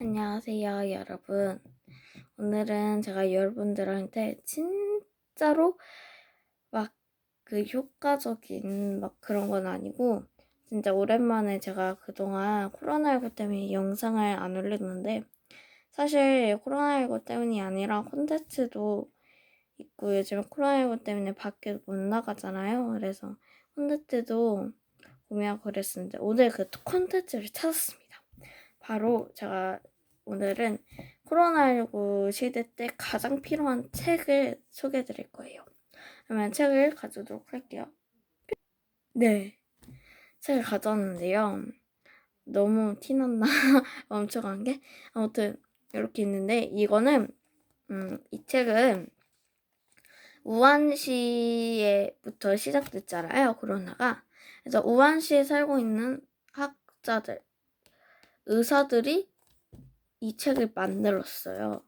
안녕하세요, 여러분. 오늘은 제가 여러분들한테 진짜로 막 그 효과적인 막 그런 건 아니고, 진짜 오랜만에 제가 그동안 코로나19 때문에 영상을 안 올렸는데, 사실 코로나19 때문이 아니라 콘텐츠도 있고, 요즘 코로나19 때문에 밖에 못 나가잖아요. 그래서 콘텐츠도 구매하고 그랬었는데, 오늘 그 콘텐츠를 찾았습니다. 바로 제가 오늘은 코로나19 시대 때 가장 필요한 책을 소개해 드릴 거예요. 그러면 책을 가져오도록 할게요. 네. 책을 가져왔는데요. 너무 티났나? 멈춰간 게? 아무튼, 이렇게 있는데, 이거는, 음, 이 책은 우한시에부터 시작됐잖아요, 코로나가. 그래서 우한시에 살고 있는 학자들, 의사들이 이 책을 만들었어요.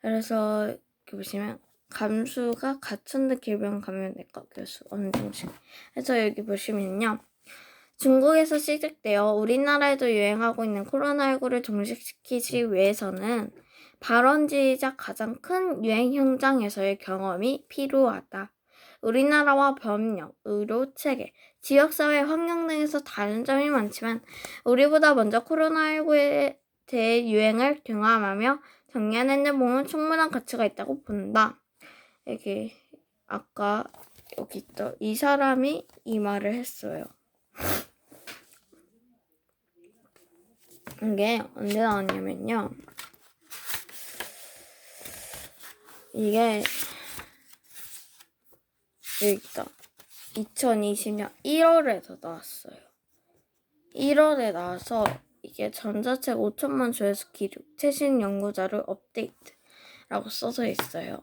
그래서 이렇게 보시면 감수가 가천대 길병 감염내과 교수 엄정식. 그래서 여기 보시면요. 중국에서 시작되어 우리나라에도 유행하고 있는 코로나19를 종식시키기 위해서는 발원지이자 가장 큰 유행 현장에서의 경험이 필요하다. 우리나라와 법령, 의료 체계, 지역사회 환경 등에서 다른 점이 많지만 우리보다 먼저 코로나19에 대해 유행을 경험하며 정리해낸 몸은 충분한 가치가 있다고 본다. 이게 아까 여기 있죠. 이 사람이 이 말을 했어요. 이게 언제 나왔냐면요. 이게 여기 있다. 2020년 1월에서 나왔어요. 1월에 나와서 이게 전자책 5천만 조회수 기록, 최신 연구자료 업데이트라고 써져 있어요.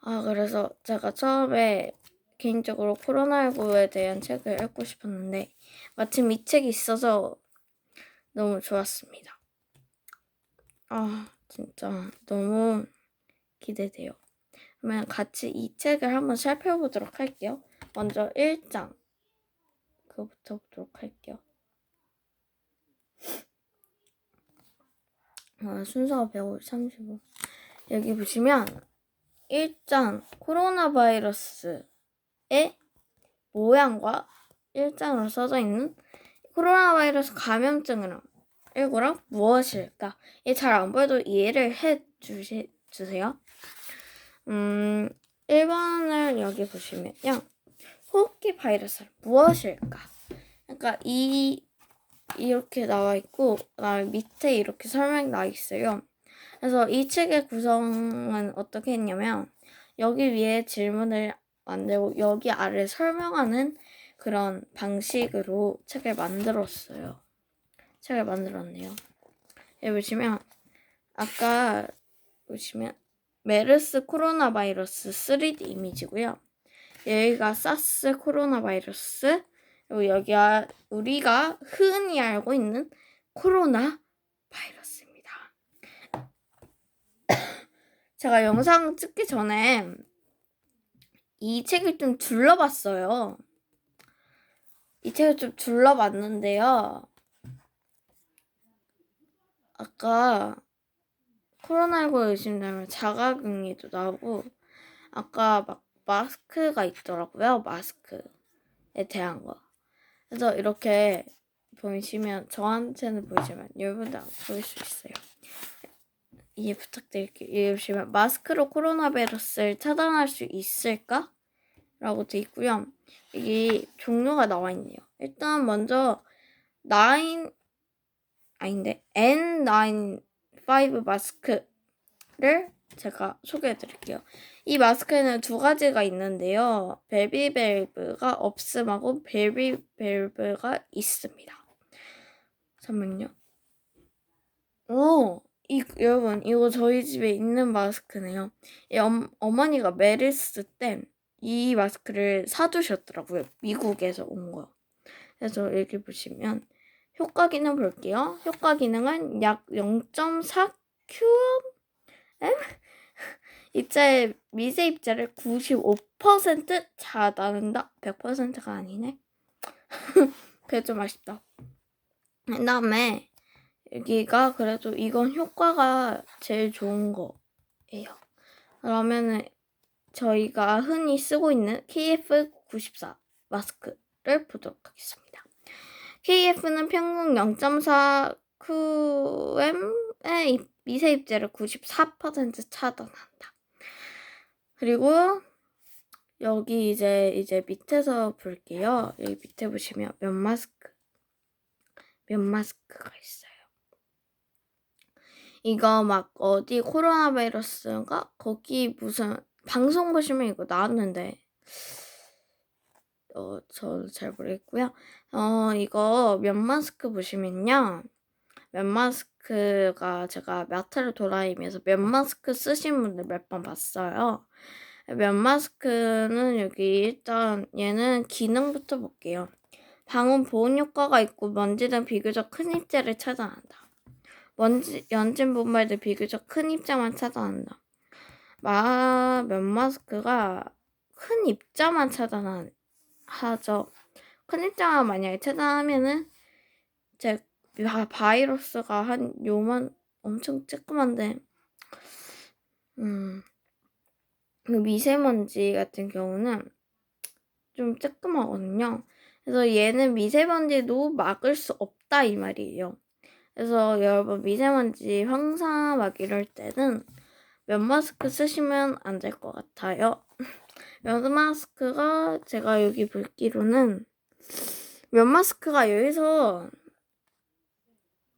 아, 그래서 제가 처음에 개인적으로 코로나19에 대한 책을 읽고 싶었는데, 마침 이 책이 있어서 너무 좋았습니다. 아, 진짜 너무 기대돼요. 그러면 같이 이 책을 한번 살펴보도록 할게요. 먼저 1장. 그거부터 보도록 할게요. 아, 순서가 135. 여기 보시면 1장 코로나 바이러스의 모양과 1장으로 써져 있는 코로나 바이러스 감염증이랑 1구랑 무엇일까? 이게 잘안 보여도 이해를 해 주시, 주세요. 음, 1번을 여기 보시면요. 호흡기 바이러스 무엇일까? 그러니까 이 이렇게 나와 있고 그다음에 밑에 이렇게 설명이 나와 있어요. 그래서 이 책의 구성은 어떻게 했냐면 여기 위에 질문을 만들고 여기 아래 설명하는 그런 방식으로 책을 만들었어요. 책을 만들었네요. 여기 보시면 아까 보시면 메르스 코로나 바이러스 3D 이미지고요. 여기가 사스 코로나 바이러스 그리고 여기가 우리가 흔히 알고 있는 코로나 바이러스입니다. 제가 영상 찍기 전에 이 책을 좀 둘러봤어요. 이 책을 좀 둘러봤는데요. 아까 코로나19 의심되면 자가격리도 나오고 아까 막 마스크가 있더라고요. 마스크에 대한 거. 그래서 이렇게 보시면 저한테는 보이지만 여러분들 안 보일 수 있어요. 이해 부탁드릴게요. 보시면 마스크로 코로나 바이러스를 차단할 수 있을까? 라고 돼 있고요. 여기 종류가 나와 있네요. 일단 먼저 9 아닌데 N95 마스크를 제가 소개해 드릴게요. 이 마스크에는 두 가지가 있는데요. 벨비벨브가 없음하고 벨비벨브가 있습니다. 잠깐만요. 오, 이, 여러분, 이거 저희 집에 있는 마스크네요. 이 엄, 어머니가 메르스 때 이 마스크를 사두셨더라고요. 미국에서 온 거. 그래서 여기 보시면 효과 기능 볼게요. 효과 기능은 약 0.4 QM? 입자의 미세 입자를 95% 차단한다. 100%가 아니네. 그게 좀 아쉽다. 그 다음에 여기가 그래도 이건 효과가 제일 좋은 거예요. 그러면은 저희가 흔히 쓰고 있는 KF94 마스크를 보도록 하겠습니다. KF는 평균 0.4 QM의 미세 입자를 94% 차단한다. 그리고 여기 이제 이제 밑에서 볼게요. 여기 밑에 보시면 면 마스크 면 마스크가 있어요. 이거 막 어디 코로나 바이러스인가 거기 무슨 방송 보시면 이거 나왔는데 어 저도 잘 모르겠고요. 어 이거 면 마스크 보시면요. 면 마스크가 제가 마트를 돌아다니면서 면 마스크 쓰신 분들 몇 번 봤어요. 면 마스크는 여기 일단 얘는 기능부터 볼게요. 방음 보온 효과가 있고 먼지는 비교적 큰 입자를 차단한다. 먼지 연진 분말도 비교적 큰 입자만 차단한다. 마, 면 마스크가 큰 입자만 차단하죠. 큰 입자만 만약에 차단하면은 제 바이러스가 한 요만 엄청 쬐끄만데 음. 그 미세먼지 같은 경우는 좀 쬐끄마거든요. 그래서 얘는 미세먼지도 막을 수 없다 이 말이에요. 그래서 여러분 미세먼지 황사 막 이럴 때는 면 마스크 쓰시면 안 될 것 같아요. 면 마스크가 제가 여기 볼기로는 면 마스크가 여기서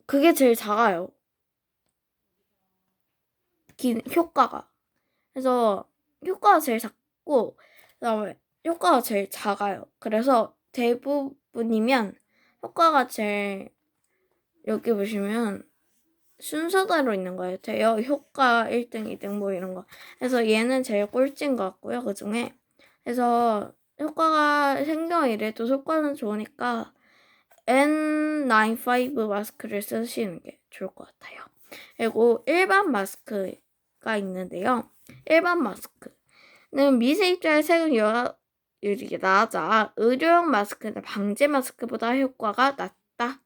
그게 제일 작아요. 기, 효과가. 그래서 효과가 제일 작고 그다음에 효과가 제일 작아요. 그래서 대부분이면 효과가 제일 여기 보시면 순서대로 있는 거예요. 대여 효과 1등, 2등 뭐 이런 거. 그래서 얘는 제일 꼴찌인 것 같고요. 그 중에. 그래서 효과가 생겨 이래도 효과는 좋으니까 N95 마스크를 쓰시는 게 좋을 것 같아요. 그리고 일반 마스크가 있는데요. 일반 마스크는 미세 입자의 세균 여과율이 낮아 의료용 마스크는 방제 마스크보다 효과가 낮다.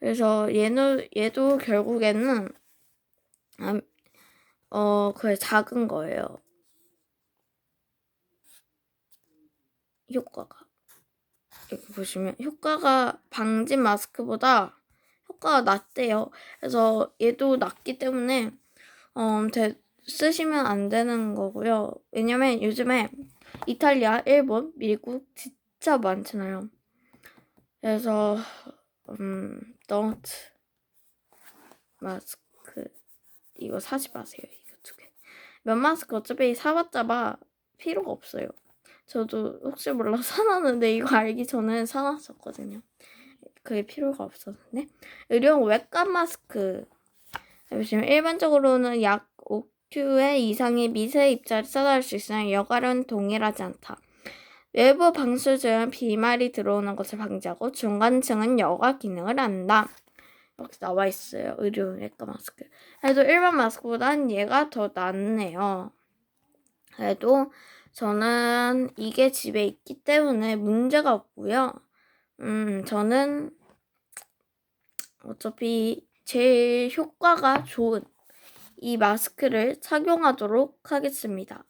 그래서 얘는 얘도 결국에는 어 그게 작은 거예요. 효과가 여기 보시면 효과가 방지 마스크보다 효과가 낮대요. 그래서 얘도 낮기 때문에 어, 대, 쓰시면 안 되는 거고요. 왜냐면 요즘에 이탈리아, 일본, 미국 진짜 많잖아요. 그래서 음, don't 마스크 이거 사지 마세요. 이거 두 개. 면 마스크 어차피 사봤자 봐 필요가 없어요. 저도 혹시 몰라 사놨는데 이거 알기 전에 사놨었거든요. 그게 필요가 없었는데 의료용 외관 마스크 보시면 일반적으로는 약 5q 이상의 미세 입자를 쏟아낼 수 있으나 여과는 동일하지 않다. 외부 방수제는 비말이 들어오는 것을 방지하고 중간층은 여과 기능을 한다. 이렇게 나와 있어요. 의료 외과 마스크. 그래도 일반 마스크보다는 얘가 더 낫네요. 그래도 저는 이게 집에 있기 때문에 문제가 없고요. 음, 저는 어차피 제일 효과가 좋은 이 마스크를 착용하도록 하겠습니다.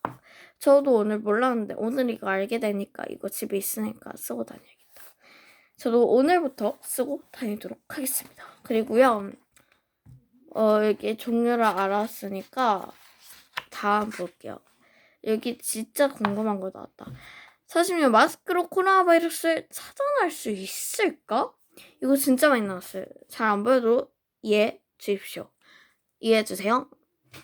저도 오늘 몰랐는데 오늘 이거 알게 되니까 이거 집에 있으니까 쓰고 다녀야겠다. 저도 오늘부터 쓰고 다니도록 하겠습니다. 그리고요, 어, 여기 종류를 알았으니까 다음 볼게요. 여기 진짜 궁금한 거 나왔다. 사실 마스크로 코로나 바이러스를 차단할 수 있을까? 이거 진짜 많이 나왔어요. 잘 안 보여도 이해해 주십시오. 이해해 주세요.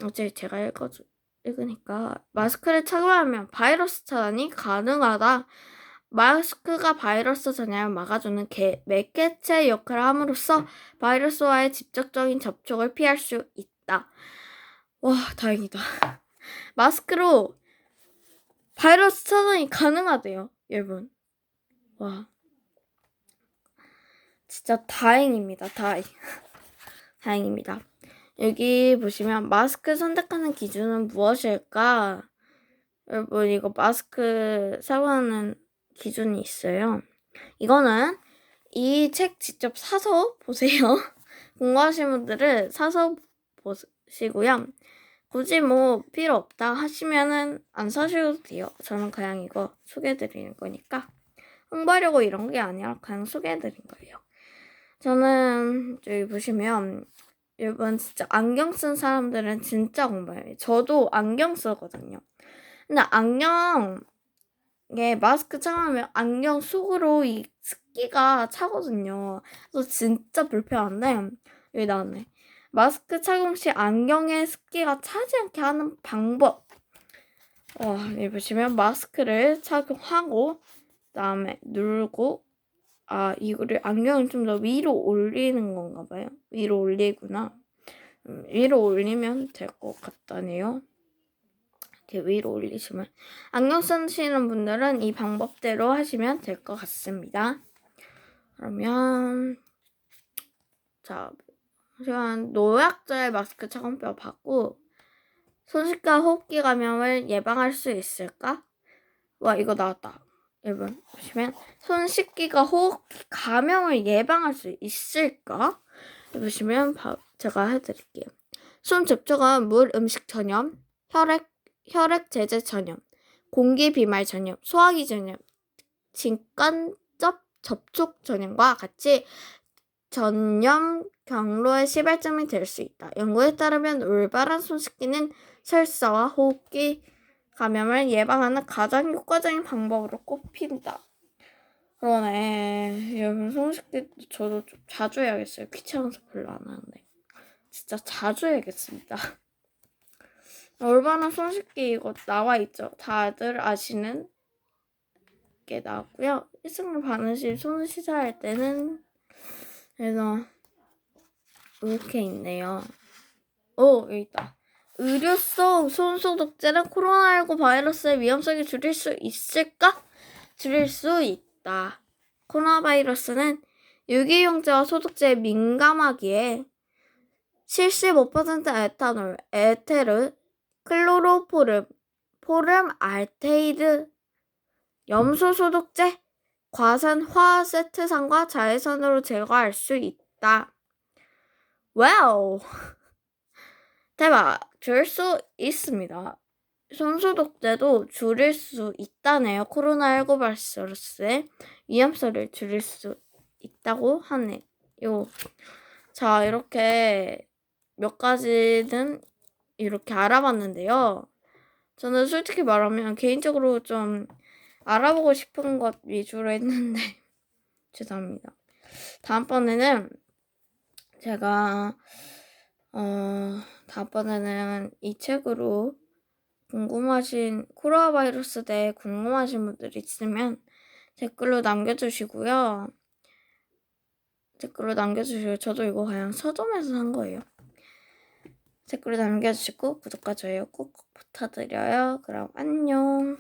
어제 제가 읽어주, 읽으니까 마스크를 착용하면 바이러스 차단이 가능하다. 마스크가 바이러스 전염을 막아주는 개, 매개체 역할을 함으로써 바이러스와의 직접적인 접촉을 피할 수 있다. 와, 다행이다. 마스크로 바이러스 차단이 가능하대요, 여러분. 와. 진짜 다행입니다, 다행. 다행입니다. 여기 보시면 마스크 선택하는 기준은 무엇일까? 여러분 이거 마스크 사용하는 기준이 있어요. 이거는 이 책 직접 사서 보세요. 궁금하신 분들은 사서 보시고요. 굳이 뭐 필요 없다 하시면은 안 사셔도 돼요. 저는 그냥 이거 소개해드리는 거니까 홍보하려고 이런 게 아니라 그냥 소개해드린 거예요. 저는 여기 보시면 여러분 진짜 안경 쓴 사람들은 진짜 공부해요. 저도 안경 쓰거든요. 근데 안경에 마스크 착용하면 안경 속으로 이 습기가 차거든요. 그래서 진짜 불편한데 여기 나왔네. 마스크 착용 시 안경에 습기가 차지 않게 하는 방법. 와, 여기 보시면 마스크를 착용하고 그다음에 누르고 아 이거를 안경을 좀 더 위로 올리는 건가 봐요. 위로 올리구나. 음, 위로 올리면 될 것 같다네요. 이렇게 위로 올리시면 안경 쓰시는 분들은 이 방법대로 하시면 될 것 같습니다. 그러면 자 시간 노약자의 마스크 착용법 받고 손쉽게 호흡기 감염을 예방할 수 있을까? 와 이거 나왔다. 여러분 보시면 손 씻기가 호흡기 감염을 예방할 수 있을까? 보시면 바, 제가 해드릴게요. 손 접촉은 물, 음식 전염, 혈액 혈액 제제 전염, 공기 비말 전염, 소화기 전염, 직간접 접촉 전염과 같이 전염 경로의 시발점이 될 수 있다. 연구에 따르면 올바른 손 씻기는 설사와 호흡기 감염을 예방하는 가장 효과적인 방법으로 꼽힌다. 그러네. 여러분 손 씻기 저도 좀 자주 해야겠어요. 귀찮아서 별로 안 하는데. 진짜 자주 해야겠습니다. 올바른 손 씻기 이거 나와 있죠. 다들 아시는 게 나왔고요. 일승을 바르시 손 씻어야 할 때는 그래서 이렇게 있네요. 오 여기 있다. 의료성 손소독제는 코로나19 바이러스의 위험성을 줄일 수 있을까? 줄일 수 있다. 코로나 바이러스는 유기용제와 소독제에 민감하기에 75% 에탄올, 에테르, 클로로포름, 포름 알테이드, 염소 소독제, 과산 화 세트산과 자외선으로 제거할 수 있다. 와우! 대박! 줄 수 있습니다. 손소독제도 줄일 수 있다네요. 코로나19 바이러스의 위험성을 줄일 수 있다고 하네요. 자, 이렇게 몇 가지는 이렇게 알아봤는데요. 저는 솔직히 말하면 개인적으로 좀 알아보고 싶은 것 위주로 했는데 죄송합니다. 다음번에는 제가 어 다음번에는 이 책으로 궁금하신 코로나 바이러스 대해 궁금하신 분들 있으면 댓글로 남겨주시고요. 댓글로 남겨주시고 저도 이거 그냥 서점에서 산 거예요. 댓글로 남겨주시고 구독과 좋아요 꼭 부탁드려요. 그럼 안녕.